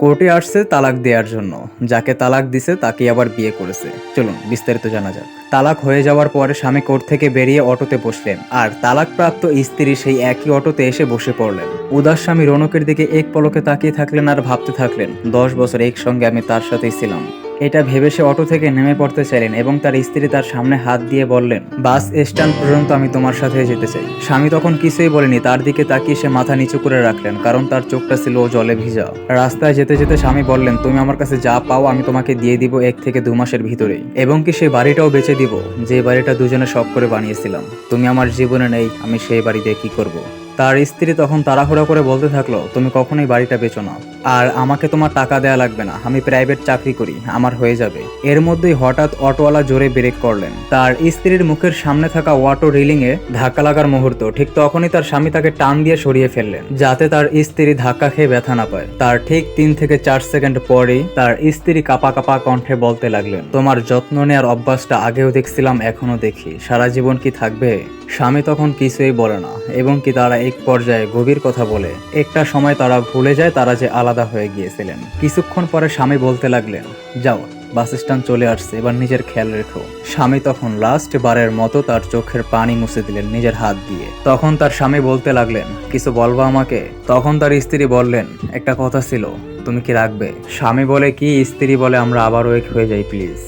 কোর্টে আসছে তালাক দেওয়ার জন্য। যাকে তালাক দিছে তাকে আবার বিয়ে করেছে। চলুন, বিস্তারিত জানা যাক। তালাক হয়ে যাওয়ার পরে স্বামী কোর্ট থেকে বেরিয়ে অটোতে বসলেন। আর তালাকপ্রাপ্ত স্ত্রী সেই একই অটোতে এসে বসে পড়লেন। উদাস স্বামী রনকের দিকে এক পলকে তাকিয়ে থাকলেন আর ভাবতে থাকলেন, দশ বছর একসঙ্গে আমি তার সাথেই ছিলাম। এটা ভেবে সে অটো থেকে নেমে পড়তে চাইলেন এবং তার স্ত্রী তার সামনে হাত দিয়ে বললেন, বাস স্ট্যান্ড পর্যন্ত আমি তোমার সাথে যেতে চাই। স্বামী তখন কিছুই বলেনি, তার দিকে তাকিয়ে সে মাথা নিচু করে রাখলেন, কারণ তার চোখটা ছিল জলে ভিজা। রাস্তায় যেতে যেতে স্বামী বললেন, তুমি আমার কাছে যা পাও আমি তোমাকে দিয়ে দিব এক থেকে দু মাসের ভিতরেই। এবং কি সেই বাড়িটাও বেচে দিব, যে বাড়িটা দুজনে শখ করে বানিয়েছিলাম। তুমি আমার জীবনে নেই, আমি সেই বাড়িতে কি করব। তার স্ত্রী তখন তাড়াহুড়া করে বলতে থাকল, তুমি কখনোই বাড়িটা বেচো না। আর আমাকে তোমার টাকা দেয়া লাগবে না। আমি প্রাইভেট চাকরি করি, আমার হয়ে যাবে। এর মধ্যেই হঠাৎ অটোওয়ালা জোরে ব্রেক করলেন। তার স্ত্রীর মুখের সামনে থাকা অটো এ ধাক্কা লাগার মুহূর্ত, ঠিক তখনই তার স্বামী তাকে টান দিয়ে সরিয়ে ফেললেন, যাতে তার স্ত্রী ধাক্কা খেয়ে ব্যথা না পায়। তার ঠিক তিন থেকে চার সেকেন্ড পরেই তার স্ত্রী কাপা কাপা কণ্ঠে বলতে লাগলেন, তোমার যত্ন নেওয়ার অভ্যাসটা আগেও দেখছিলাম, এখনও দেখি। সারা জীবন কি থাকবে? স্বামী তখন কিছুই বলে না, এবং কি তারা এক পর্যায়ে গভীর কথা বলে। একটা সময় তারা ভুলে যায় তারা যে আলাদা হয়ে গিয়েছিলেন। কিছুক্ষণ পরে স্বামী বলতে লাগলেন, যাও, বাস স্ট্যান্ড চলে আসছে, এবার নিজের খেয়াল রেখো। স্বামী তখন লাস্ট বারের মতো তার চোখের পানি মুছে দিলেন নিজের হাত দিয়ে। তখন তার স্বামী বলতে লাগলেন, কিছু বলবা আমাকে? তখন তার স্ত্রী বললেন, একটা কথা ছিল, তুমি কি রাখবে? স্বামী বলে, কি স্ত্রী বলে আমরা আবারও এক হয়ে যাই প্লিজ